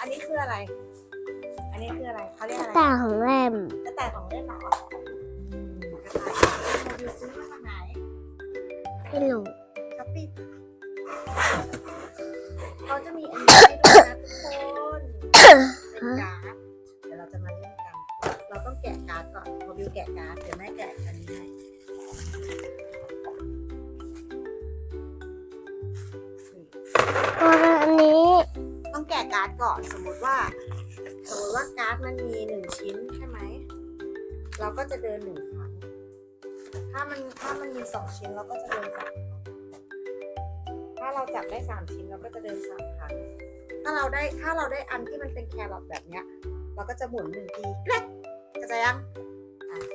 อันนี้คืออะไร อันนี้คืออะไรเขาเรียกอะไรตาของแรมกระต่ายของเล่นเหรออืมกระต่ายเราดูซื้อมาจากไหนไม่รู้ช้อปปี้เขาจะมีอันนี้ให้ด้วยนะทุกคนเป็นการ์ดเดี๋ยวเราจะมาเล่นกัน เราต้องแกะการ์ดก่อนโมบิวแกะการ์ดเดี๋ยวแม่แกะอันนี้ให้ตัวอันนี้ต้องแกะการ์ดก่อน สมมุติว่า สมมติว่าการ์ดมันมีหนึ่งชิ้นใช่ไหม เราก็จะเดินหนึ่งครั้ง ถ้ามันถ้ามันมีสองชิ้นเราก็จะเดินสามครั้งถ้าเราจับได้สามชิ้นเราก็จะเดินสามครั้ง ถ้าเราได้ถ้าเราได้อันที่มันเป็นแครอทแบบเนี้ย เราก็จะหมุนหนึ่งทีแกรกกระจายยัง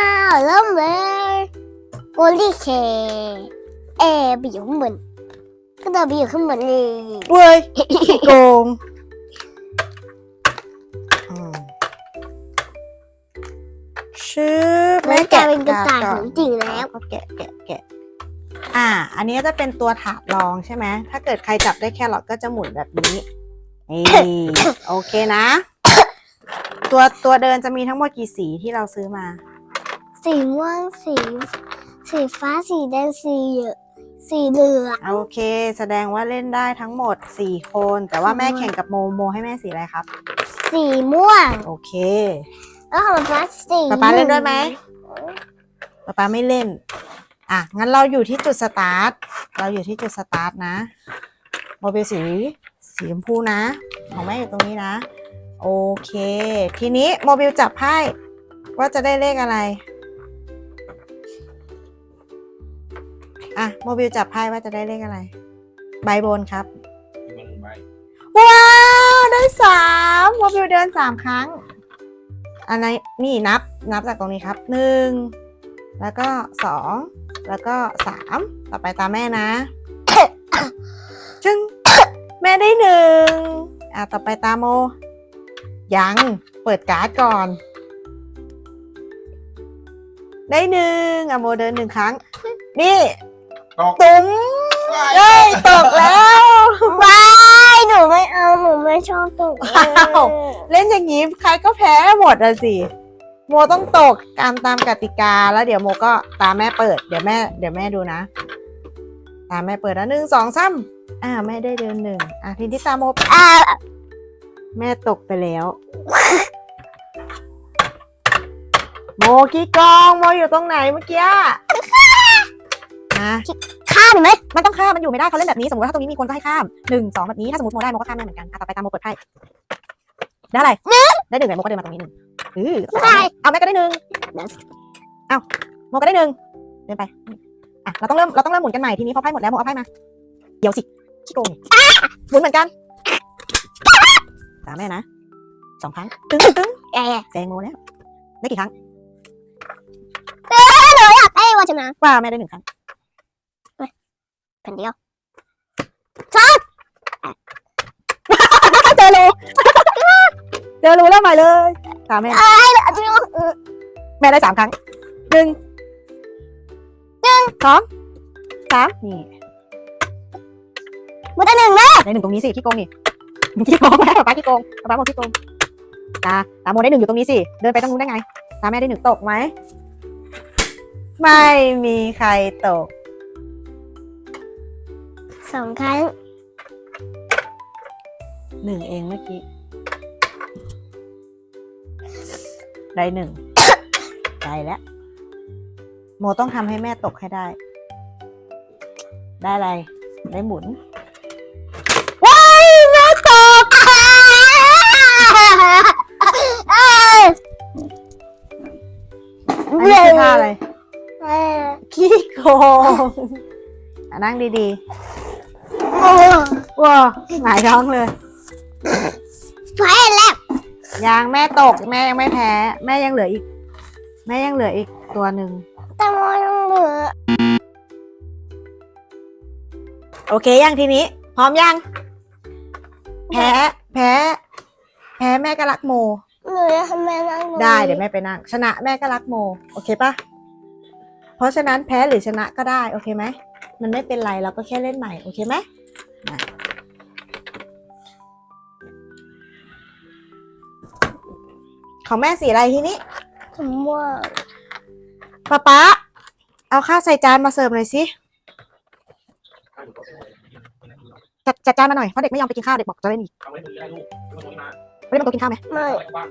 อ้าวเริ่มเลยโกลี่เคเอไปอยู่ข้างบนก็เดินไปอยู่ข้างบนเลยเว้ยโกง ชื่อแล้วกลายเป็นกระต่ายของจริงแล้วก็แกะแกะแกะอ่า อันนี้จะเป็นตัวถาดรองใช่ไหม ถ้าเกิดใครจับได้แครอทก็จะหมุนแบบนี้ นี่ โอเคนะ ตัวตัวเดินจะมีทั้งหมดกี่สีที่เราซื้อมา สีม่วงสี สีฟ้าสีแดงสีเหลืองสีเหลืองโอเค แสดงว่าเล่นได้ทั้งหมด4คน แต่ว่าแม่แข่งกับโมโมให้แม่สีอะไรครับ สีม่วง โอเค แล้วของฟ้าสีป๊าป๊าเล่นด้วยไหมป๊าป๊าไม่เล่น อะ งั้นเราอยู่ที่จุดสตาร์ท เราอยู่ที่จุดสตาร์ทนะโมเบลสี สีชมพูนะ ของแม่อยู่ตรงนี้นะ โอเค ทีนี้โมบิลจับไพ่ว่าจะได้เลขอะไร อะ โมบิลจับไพ่ว่าจะได้เลขอะไร ใบบนครับที่มันหนึ่งใบว้าว ได้สามโมบิลเดินสามครั้ง อันนี้นี่นับนับจากตรงนี้ครับหนึ่งแล้วก็สองแล้วก็สามต่อไปตามแม่นะจึงแม่ได้หนึ่งอะต่อไปตามโม ยังเปิดการ์ดก่อน ได้หนึ่งอะโมเดินหนึ่งครั้ง นี่ ตก ตุ้มเอ้ยตกแล้วว้าย หนูไม่เอาหนูไม่ชอบตกว้าวเล่นอย่างนี้ใครก็แพ้หมดอะสิ โมต้องตกตามตามกติกาแล้วเดี๋ยวโมก็ตามแม่เปิด เดี๋ยวแม่ เดี๋ยวแม่ดูนะ ตามแม่เปิดแล้วหนึ่งสองสามอ่าแม่ได้เดินหนึ่งอะทีนี้ตามโมอ่าแม่ตกไปแล้ว โมกี้กองโมอยู่ตรงไหนเมื่อกี้ นะฆ่าหนูไหมมันต้องข้ามมันอยู่ไม่ได้เขาเล่นแบบนี้สมมติว่าถ้าตรงนี้มีคนก็ให้ข้ามหนึ่งสองแบบนี้ถ้าสมมติโมได้โมก็ข้ามได้เหมือนกันอะต่อไปตามโมเปิดไพ่ได้อะไรได้หนึ่งไงโมก็เดินมาตรงนี้หนึ่งเออเอาแม่ก็ได้หนึ่งเอาโมก็ได้หนึ่งเดินไปอะเราต้องเริ่มเราต้องเริ่มหมุนกันใหม่ทีนี้พอไพ่หมดแล้วโมเอาไพ่มาเดี๋ยวสิขี้โกงนี่หมุนเหมือนกันตามแม่นะสองครั้งตึ้งตึ้งแย่แซงโมแล้วได้กี่ครั้งหนูอยากได้วัชนะว่าแม่ได้หนึ่งครั้ง แผ่นเดียวเจอรูเจอรูแล้วใหม่เลยตามแม่เอ้ยเดี๋ยวแม่ได้สามครั้งหนึ่งหนึ่งสองสามนี่มันจะหนึ่งแม่ได้หนึ่งตรงนี้สิขี้โกงนี่ขี้โกงแม่ป้าขี้โกงป้าโมขี้โกงตาตาโมได้หนึ่งอยู่ตรงนี้สิเดินไปตรงนู้นได้ไงตาแม่ได้หนึ่งตกไหมไม่มีใครตก สองครั้งหนึ่งเองเมื่อกี้ ได้หนึ่ง ได้แล้ว โมต้องทำให้แม่ตกให้ได้ ได้อะไร ได้หมุน ว้ายแม่ตกเอ้ยอันนี้คือท่าอะไรเอ้ยขี้โกงอะนั่งดี โอ้ๆว้าหงายท้องเลย แพ้แล้วยังแม่ตกแม่ยังไม่แพ้ แม่ยังเหลืออีก แม่ยังเหลืออีกตัวหนึ่ง แต่มอยังเหลือโอเคยังทีนี้ พร้อมยัง แพ้ แพ้ แพ้แม่ก็รักโม หนูจะทำแม่นั่งได้เดี๋ยวแม่ไปนั่ง ชนะแม่ก็รักโม โอเคปะเพราะฉะนั้นแพ้หรือชนะก็ได้ โอเคไหม มันไม่เป็นไรเราก็แค่เล่นใหม่ โอเคไหม มาของแม่สีอะไรทีนี้ผมว่า ป๊าป๊าเอาข้าวใส่จานมาเสิร์ฟหน่อยสิ จัดจัดจานมาหน่อย เพราะเด็กไม่ยอมไปกินข้าว เด็กบอกจะเล่นอีกเอาไว้ตรงนี้ได้ลูกเอาไว้ตรงนี้มาไม่ได้มาโต๊ะกินข้าวไหมไม่เอาไว้บ้าน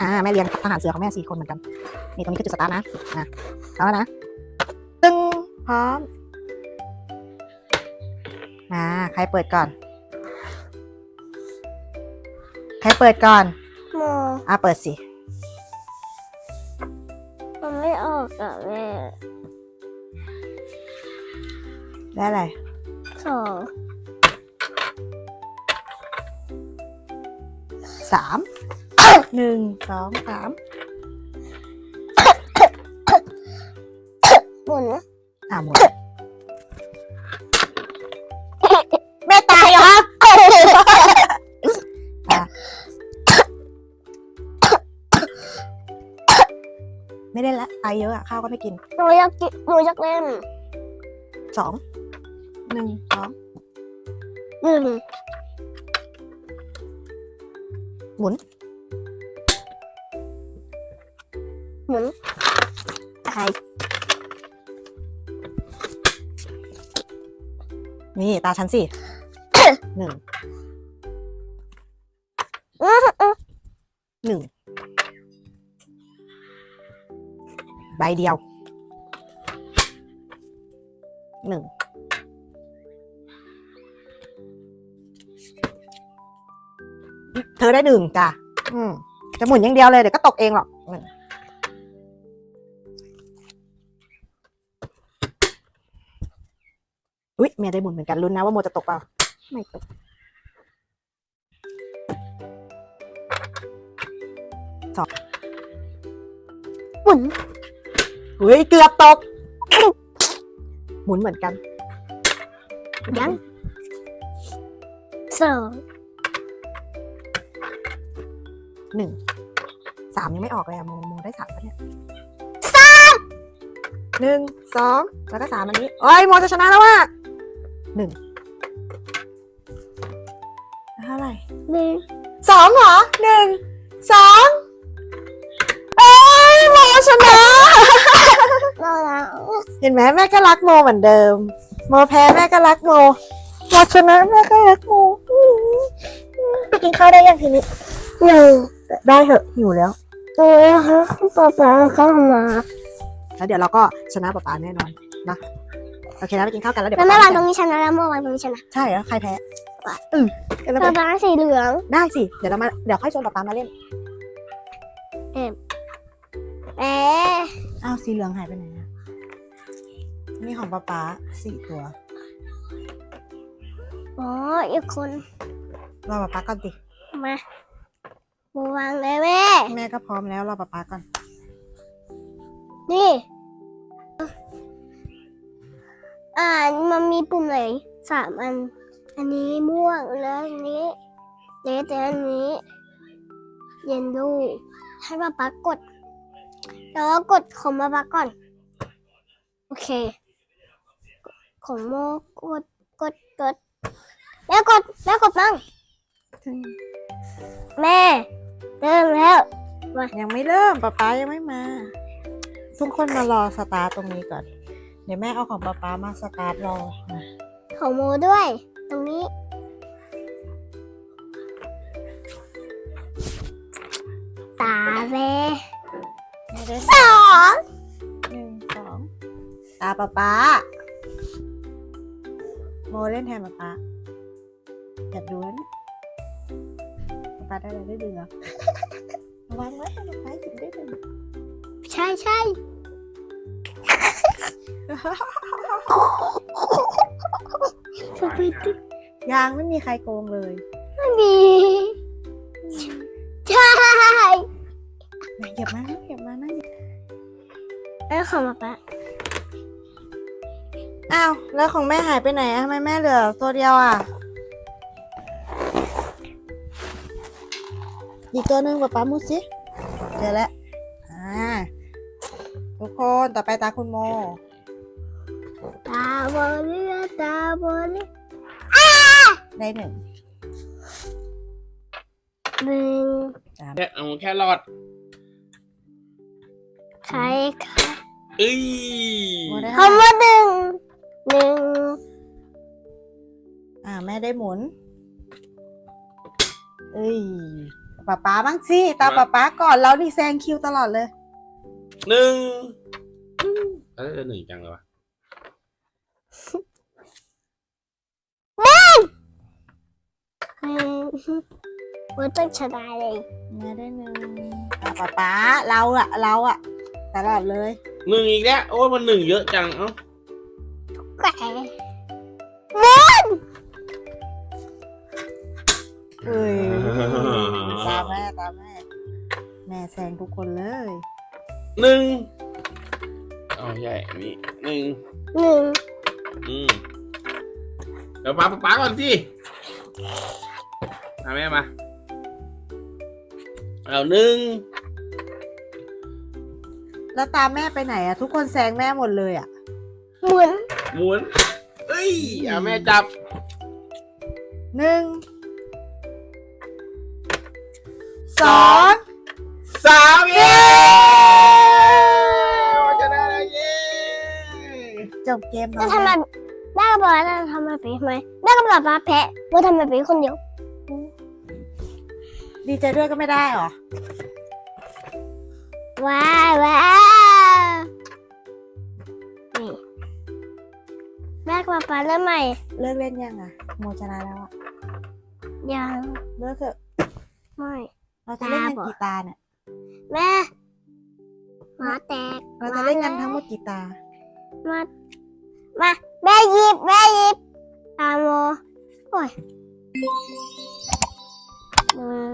อ่าแม่เลี้ยงทหารเสือของแม่สี่คนเหมือนกัน นี่ตรงนี้คือจุดสตาร์ทนะ นะเอาแล้วนะ ตึ้งพร้อม มาใครเปิดก่อน ใครเปิดก่อนโมอ่าเปิดสิ มันไม่ออกอะแม่ได้อะไรสองสาม หนึ่งสองสามหมุนอ่าหมด ไม่ได้ละตายเยอะอะข้าวก็ไม่กินหนูอยากกินหนูอยากเล่นสองหนึ่งสองหนึ่งหมุนหมุนตายนี่ ตาฉันสิ หนึ่งอื้ออื้อหนึ่ง ใบเดียวหนึ่งเธอได้หนึ่งจ้ะอืมจะหมุนอย่างเดียวเลยเดี๋ยวก็ตกเองหรอกหนึ่งอุ๊ยเมียได้หมุนเหมือนกันลุ้นนะว่าโมจะตกเปล่าไม่ตกหมุน เฮ้ยเกือบตก หมุนเหมือนกันยังสองหนึ่งสามยังไม่ออกเลยอะโมโมได้สามปะเนี่ยสามหนึ่งสองแล้วก็สามอันนี้โอ้ยโมจะชนะแล้วว่ะหนึ่งเท่าไหร่หนึ่งสองเหรอหนึ่งสอง เห็นไหมแม่ก็รักโมเหมือนเดิม โมแพ้แม่ก็รักโมโมชนะแม่ก็รักโมอื้อไปกินข้าวได้ยังทีนี้หนึ่งได้เหอะหิวแล้วตัวค่ะป๊าป๊าเข้ามาแล้วเดี๋ยวเราก็ชนะป๊าป๊าแน่นอนนะโอเคนะไปกินข้าวกันแล้วเดี๋ยวแล้วป๊าแม่ป๊าวางตรงนี้ชนะแล้วเมื่อวานตรงนี้ชนะใช่แล้วใครแพ้ป๊าอืมเดี๋ยวเราป๊าไปป๊าสีเหลืองได้สิเดี๋ยวเรามาเดี๋ยวค่อยชวนป๊าป๊ามาเล่นเอ๊ะอ้าวสีเหลืองหายไปไหนอะ นี่ของป๊าป๊าสี่ตัวอ๋ออีกคนรอป๊าป๊าก่อนสิมาบูวางเลยแม่ แม่ก็พร้อมแล้วรอป๊าป๊าก่อน นี่ อ่ามันมีปุ่มไหนสามอัน อันนี้ม่วงแล้วอันนี้เลดแต่อันนี้ เย็นดู ให้ป๊าป๊ากด แล้วก็กดของป๊าป๊าก่อน โอเค ของโมกดกดกดแล้วกดแล้วกดบ้างแม่เริ่มแล้วยังไม่เริ่มป๊าป๊ายังไม่มา ทุกคนมารอสตาร์ทตรงนี้ก่อน เดี๋ยวแม่เอาของป๊าป๊ามาสตาร์ทรอนะของโมด้วย ตรงนี้ตาเวแม่ได้สองหนึ่งสองตาป๊าป๊า โมเล่นแทนป๊าป๊าอยากดูแล้วเนี่ยป๊าป๊าได้อะไรได้ดูเหรอระวังไว้ป๊าป๊าหยิบได้ดูใช่ใช่สปิดยังไม่มีใครโกงเลย ไม่มี ใช่ไหนเหยียบมานะเหยียบมานะแล้วของป๊าป๊า อ้าว แล้วของแม่หายไปไหนอะทำไมแม่เหลือตัวเดียวอะอีกตัวหนึ่งป๊าป๊ามุดสิเจอแล้วอ่าทุกคนต่อไปตาคุณโม ตาบอลลี่ตาบอลลี่ได้หนึ่งหนึ่งแค่เอาแค่รอดใช่ค่ะเอ้ยโมได้คำว่าหนึ่ง หนึ่งอ่า แม่ได้หมุน เอ้ยป๊าป๊าบ้างสิ ตามป๊าป๊าก่อนแล้วนี่แซงคิวตลอดเลย หนึ่งเออหนึ่งจังเลยวะหนึ่งว่าต้องชนะเลยแม่ได้หนึ่งอะป๊าป๊าเราอะเราอะตลอดเลย หนึ่งอีกแล้ว โอ้ยมันหนึ่งเยอะจัง เอ้า แกะเอ้ยตามแม่ตามแม่ แม่แซงทุกคนเลยหนึ่งเอาใหญ่นี่หนึ่งหนึ่งอืมเดี๋ยวป้าป้าก่อนสิมาแม่มาเอาหนึ่งแล้วตามแม่ไปไหนอะทุกคนแซงแม่หมดเลยอะหมุน หมุนเอ้ยเอาแม่จับหนึ่งสองสามเย้ชนะแล้วเย้จบเกมแล้วแล้วทำไมได้กระบอกแล้วทำไมเป็นทำไมได้กระบอกมาแพ้ว่าทำไมเป็นคนเดียวดีใจด้วยก็ไม่ได้หรอว้าวว้าว แม่กระบอกเริ่มใหม่ เลิกเล่นยังอะโมชนะแล้วอะยังเลิกเถอะไม่ เราจะเล่นกันตาบอด กี่ตาเนี่ยแม่หมาแตกเราจะเล่นกันทั้งหมดกี่ตา มามาแม่หยิบแม่หยิบตามโมโอ้ยหนึ่ง